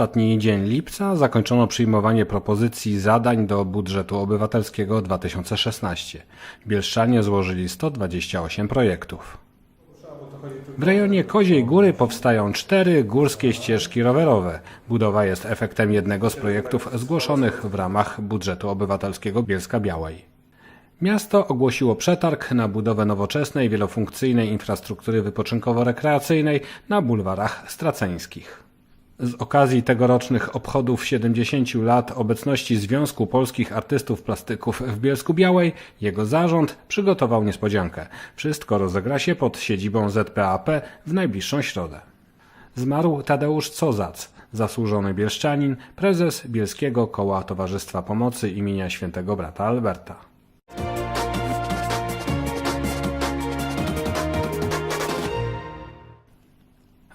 Ostatni dzień lipca zakończono przyjmowanie propozycji zadań do budżetu obywatelskiego 2016. Bielszczanie złożyli 128 projektów. W rejonie Koziej Góry powstają cztery górskie ścieżki rowerowe. Budowa jest efektem jednego z projektów zgłoszonych w ramach budżetu obywatelskiego Bielska Białej. Miasto ogłosiło przetarg na budowę nowoczesnej, wielofunkcyjnej infrastruktury wypoczynkowo-rekreacyjnej na bulwarach straceńskich. Z okazji tegorocznych obchodów 70 lat obecności Związku Polskich Artystów Plastyków w Bielsku Białej, jego zarząd przygotował niespodziankę. Wszystko rozegra się pod siedzibą ZPAP w najbliższą środę. Zmarł Tadeusz Cozac, zasłużony bielszczanin, prezes Bielskiego Koła Towarzystwa Pomocy imienia świętego brata Alberta.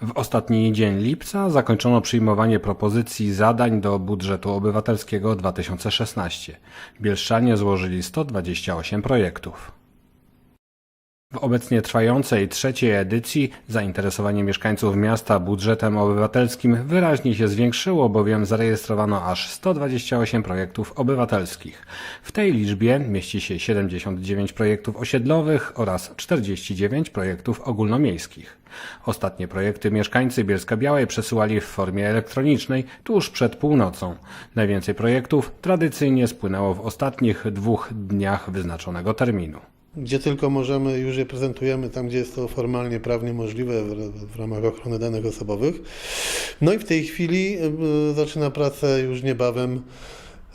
W ostatni dzień lipca zakończono przyjmowanie propozycji zadań do budżetu obywatelskiego 2016. Bielszczanie złożyli 128 projektów. W obecnie trwającej trzeciej edycji zainteresowanie mieszkańców miasta budżetem obywatelskim wyraźnie się zwiększyło, bowiem zarejestrowano aż 128 projektów obywatelskich. W tej liczbie mieści się 79 projektów osiedlowych oraz 49 projektów ogólnomiejskich. Ostatnie projekty mieszkańcy Bielska Białej przesyłali w formie elektronicznej tuż przed północą. Najwięcej projektów tradycyjnie spłynęło w ostatnich dwóch dniach wyznaczonego terminu. Gdzie tylko możemy, już je prezentujemy, tam gdzie jest to formalnie, prawnie możliwe w, w ramach ochrony danych osobowych. No i w tej chwili y, zaczyna pracę już niebawem,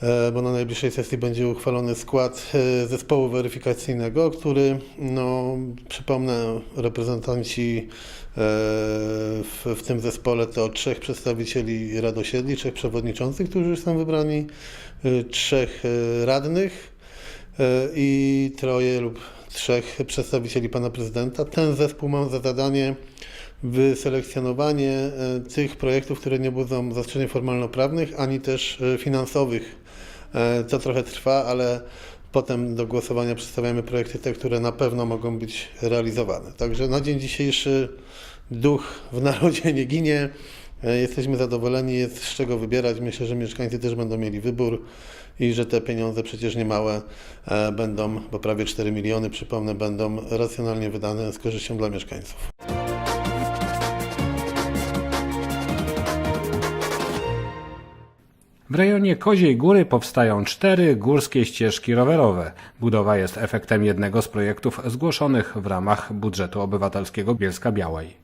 e, bo na najbliższej sesji będzie uchwalony skład e, zespołu weryfikacyjnego, który, no, przypomnę, reprezentanci e, w, w tym zespole to trzech przedstawicieli Rad Osiedli, trzech przewodniczących, którzy już są wybrani, trzech radnych, i troje lub trzech przedstawicieli pana prezydenta. Ten zespół ma za zadanie wyselekcjonowanie e, tych projektów, które nie budzą zastrzeżeń formalno-prawnych, ani też e, finansowych. E, To trochę trwa, ale potem do głosowania przedstawiamy projekty te, które na pewno mogą być realizowane. Także na dzień dzisiejszy duch w narodzie nie ginie. E, Jesteśmy zadowoleni, jest z czego wybierać. Myślę, że mieszkańcy też będą mieli wybór i że te pieniądze przecież nie małe e, będą, bo prawie 4 miliony, przypomnę, będą racjonalnie wydane z korzyścią dla mieszkańców. W rejonie Koziej Góry powstają cztery górskie ścieżki rowerowe. Budowa jest efektem jednego z projektów zgłoszonych w ramach budżetu obywatelskiego Bielska Białej.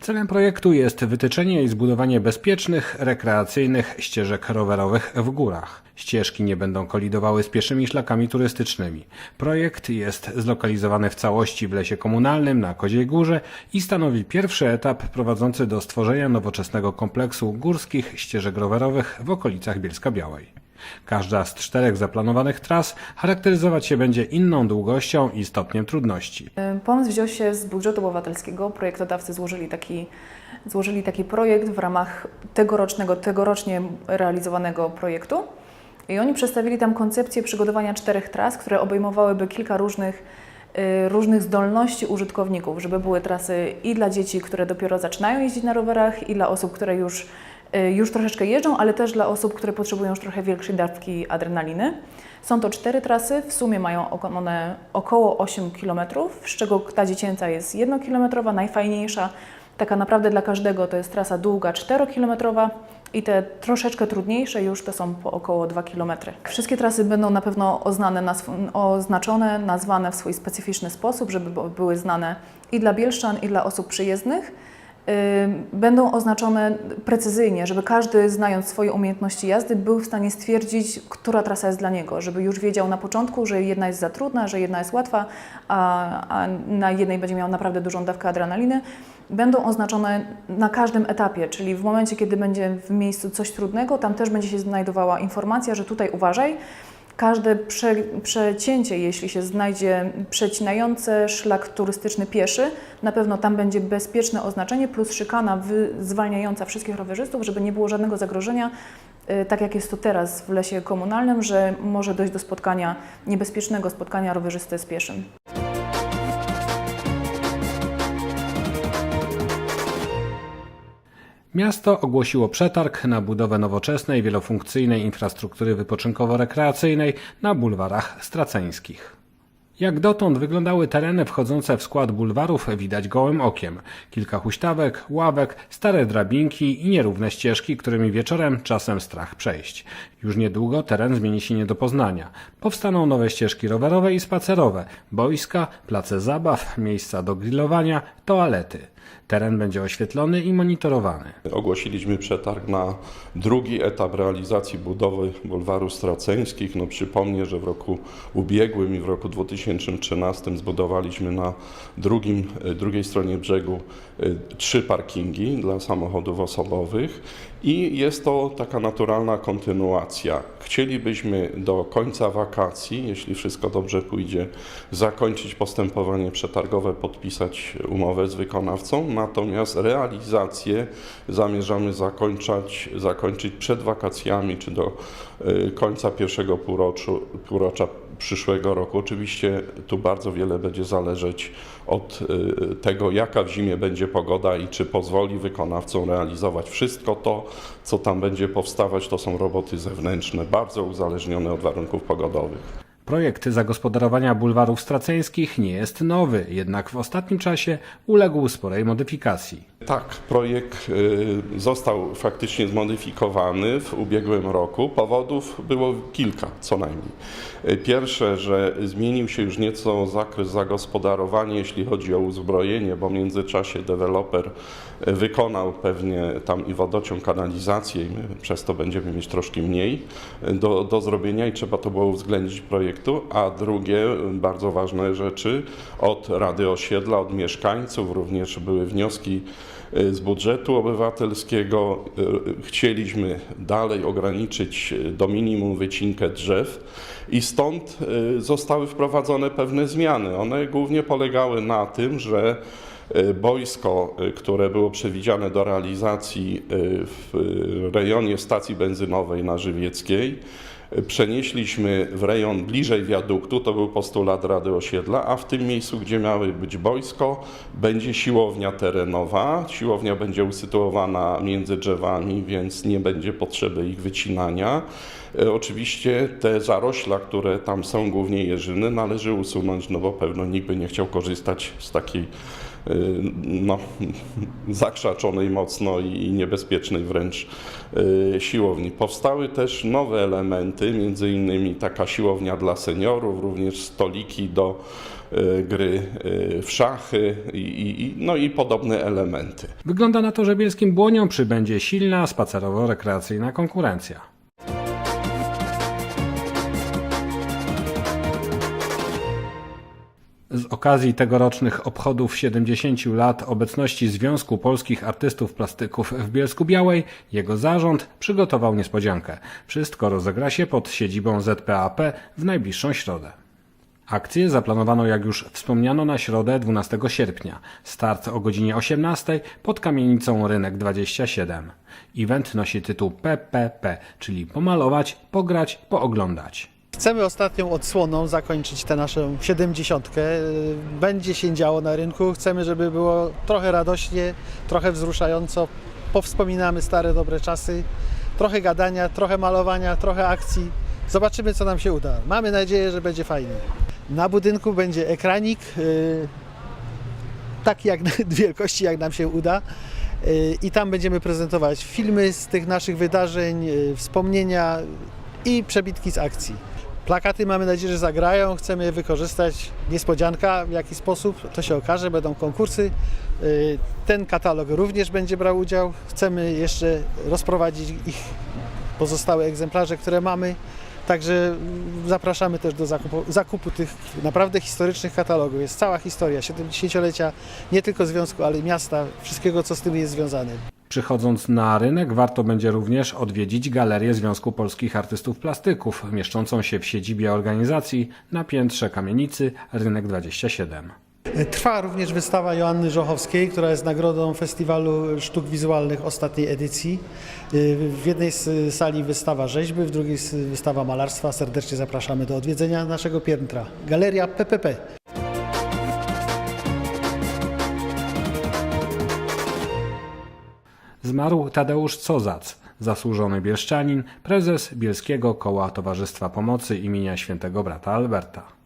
Celem projektu jest wytyczenie i zbudowanie bezpiecznych, rekreacyjnych ścieżek rowerowych w górach. Ścieżki nie będą kolidowały z pieszymi szlakami turystycznymi. Projekt jest zlokalizowany w całości w lesie komunalnym na Koziej Górze i stanowi pierwszy etap prowadzący do stworzenia nowoczesnego kompleksu górskich ścieżek rowerowych w okolicach Bielska Białej. Każda z czterech zaplanowanych tras charakteryzować się będzie inną długością i stopniem trudności. Pomysł wziął się z budżetu obywatelskiego. Projektodawcy złożyli taki, złożyli taki projekt w ramach tegorocznego, tegorocznie realizowanego projektu. I oni przedstawili tam koncepcję przygotowania czterech tras, które obejmowałyby kilka różnych, y, różnych zdolności użytkowników, żeby były trasy i dla dzieci, które dopiero zaczynają jeździć na rowerach, i dla osób, które już, już troszeczkę jeżdżą, ale też dla osób, które potrzebują już trochę większej dawki adrenaliny. Są to cztery trasy, w sumie mają one około 8 km, z czego ta dziecięca jest 1-kilometrowa, najfajniejsza. Taka naprawdę dla każdego to jest trasa długa 4-kilometrowa i te troszeczkę trudniejsze już to są po około 2 km. Wszystkie trasy będą na pewno oznane, oznaczone, nazwane w swój specyficzny sposób, żeby były znane i dla bielszczan, i dla osób przyjezdnych. Będą oznaczone precyzyjnie, żeby każdy, znając swoje umiejętności jazdy, był w stanie stwierdzić, która trasa jest dla niego, żeby już wiedział na początku, że jedna jest za trudna, że jedna jest łatwa, a, a na jednej będzie miał naprawdę dużą dawkę adrenaliny. Będą oznaczone na każdym etapie, czyli w momencie, kiedy będzie w miejscu coś trudnego, tam też będzie się znajdowała informacja, że tutaj uważaj. Każde prze, przecięcie, jeśli się znajdzie przecinające szlak turystyczny pieszy, na pewno tam będzie bezpieczne oznaczenie plus szykana zwalniająca wszystkich rowerzystów, żeby nie było żadnego zagrożenia, y, tak jak jest to teraz w lesie komunalnym, że może dojść do spotkania, niebezpiecznego spotkania rowerzysty z pieszym. Miasto ogłosiło przetarg na budowę nowoczesnej, wielofunkcyjnej infrastruktury wypoczynkowo-rekreacyjnej na bulwarach straceńskich. Jak dotąd wyglądały tereny wchodzące w skład bulwarów widać gołym okiem. Kilka huśtawek, ławek, stare drabinki i nierówne ścieżki, którymi wieczorem czasem strach przejść. Już niedługo teren zmieni się nie do poznania. Powstaną nowe ścieżki rowerowe i spacerowe, boiska, place zabaw, miejsca do grillowania, toalety. Teren będzie oświetlony i monitorowany. Ogłosiliśmy przetarg na drugi etap realizacji budowy bulwaru straceńskich. No przypomnę, że w roku ubiegłym i w roku 2013 zbudowaliśmy na drugim, e, drugiej stronie brzegu e, trzy parkingi dla samochodów osobowych i jest to taka naturalna kontynuacja. Chcielibyśmy do końca wakacji, jeśli wszystko dobrze pójdzie, zakończyć postępowanie przetargowe, podpisać umowę z wykonawcą, natomiast realizację zamierzamy zakończać, zakończyć przed wakacjami czy do y, końca pierwszego półroczu, półrocza przyszłego roku. Oczywiście tu bardzo wiele będzie zależeć od y, tego, jaka w zimie będzie pogoda i czy pozwoli wykonawcom realizować wszystko to, co tam będzie powstawać. To są roboty zewnętrzne, bardzo uzależnione od warunków pogodowych. Projekt zagospodarowania bulwarów straceńskich nie jest nowy, jednak w ostatnim czasie uległ sporej modyfikacji. Tak, projekt y, został faktycznie zmodyfikowany w ubiegłym roku. Powodów było kilka co najmniej. Y, Pierwsze, że zmienił się już nieco zakres zagospodarowania, jeśli chodzi o uzbrojenie, bo w międzyczasie deweloper y, wykonał pewnie tam i wodociąg, kanalizację i my przez to będziemy mieć troszkę mniej do, do zrobienia i trzeba to było uwzględnić w projektu. A drugie, bardzo ważne rzeczy, od Rady Osiedla, od mieszkańców również były wnioski y, z budżetu obywatelskiego. Y, Chcieliśmy dalej ograniczyć y, do minimum wycinkę drzew i stąd zostały wprowadzone pewne zmiany. One głównie polegały na tym, że boisko, które było przewidziane do realizacji w rejonie stacji benzynowej na Żywieckiej, przenieśliśmy w rejon bliżej wiaduktu, to był postulat Rady Osiedla, a w tym miejscu, gdzie miały być boisko, będzie siłownia terenowa. Siłownia będzie usytuowana między drzewami, więc nie będzie potrzeby ich wycinania. E, Oczywiście te zarośla, które tam są, głównie jeżyny, należy usunąć, no bo pewno nikt by nie chciał korzystać z takiej no, zakrzaczonej mocno i niebezpiecznej wręcz e, siłowni. Powstały też nowe elementy, między innymi taka siłownia dla seniorów, również stoliki do e, gry w szachy i, no i podobne elementy. Wygląda na to, że bielskim błoniom przybędzie silna spacerowo-rekreacyjna konkurencja. Z okazji tegorocznych obchodów 70 lat obecności Związku Polskich Artystów Plastyków w Bielsku Białej, jego zarząd przygotował niespodziankę. Wszystko rozegra się pod siedzibą ZPAP w najbliższą środę. Akcję zaplanowano, jak już wspomniano, na środę 12 sierpnia. Start o godzinie 18 pod kamienicą Rynek 27. Event nosi tytuł PPP, czyli pomalować, pograć, pooglądać. Chcemy ostatnią odsłoną zakończyć tę naszą 70. Będzie się działo na rynku. Chcemy, żeby było trochę radośnie, trochę wzruszająco. Powspominamy stare, dobre czasy. Trochę gadania, trochę malowania, trochę akcji. Zobaczymy, co nam się uda. Mamy nadzieję, że będzie fajnie. Na budynku będzie ekranik, yy, taki jak wielkości, jak nam się uda. Yy, I tam będziemy prezentować filmy z tych naszych wydarzeń, wspomnienia i przebitki z akcji. Plakaty mamy nadzieję, że zagrają, chcemy je wykorzystać. Niespodzianka, w jaki sposób, to się okaże, będą konkursy. Yy, Ten katalog również będzie brał udział. Chcemy jeszcze rozprowadzić ich pozostałe egzemplarze, które mamy. Także zapraszamy też do zakupu, zakupu tych naprawdę historycznych katalogów. Jest cała historia 70-lecia nie tylko związku, ale i miasta, wszystkiego co z tym jest związane. Przychodząc na rynek, warto będzie również odwiedzić Galerię Związku Polskich Artystów Plastyków, mieszczącą się w siedzibie organizacji na piętrze kamienicy Rynek 27. Trwa również wystawa Joanny Żochowskiej, która jest nagrodą Festiwalu Sztuk Wizualnych ostatniej edycji. W jednej z sali wystawa rzeźby, w drugiej wystawa malarstwa. Serdecznie zapraszamy do odwiedzenia naszego piętra. Galeria PPP. Zmarł Tadeusz Cozac, zasłużony bielszczanin, prezes Bielskiego Koła Towarzystwa Pomocy imienia świętego brata Alberta.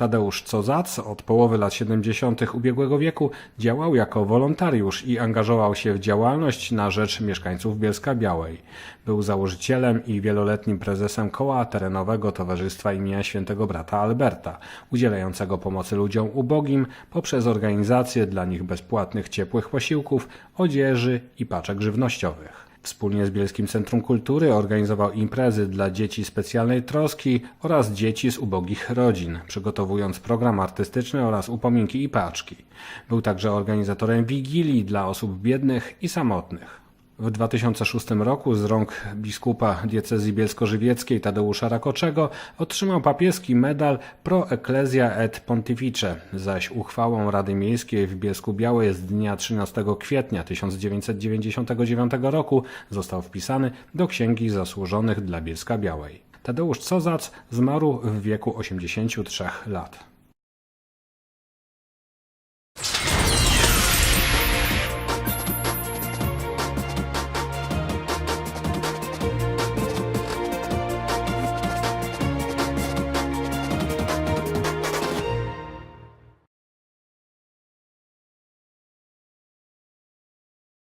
Tadeusz Cozac od połowy lat 70. ubiegłego wieku działał jako wolontariusz i angażował się w działalność na rzecz mieszkańców Bielska Białej. Był założycielem i wieloletnim prezesem koła terenowego Towarzystwa imienia świętego brata Alberta, udzielającego pomocy ludziom ubogim poprzez organizację dla nich bezpłatnych ciepłych posiłków, odzieży i paczek żywnościowych. Wspólnie z Bielskim Centrum Kultury organizował imprezy dla dzieci specjalnej troski oraz dzieci z ubogich rodzin, przygotowując program artystyczny oraz upominki i paczki. Był także organizatorem wigilii dla osób biednych i samotnych. W 2006 roku z rąk biskupa diecezji bielsko-żywieckiej Tadeusza Rakoczego otrzymał papieski medal Pro Ecclesia et Pontifice, zaś uchwałą Rady Miejskiej w Bielsku Białej z dnia 13 kwietnia 1999 roku został wpisany do Księgi Zasłużonych dla Bielska Białej. Tadeusz Cozac zmarł w wieku 83 lat.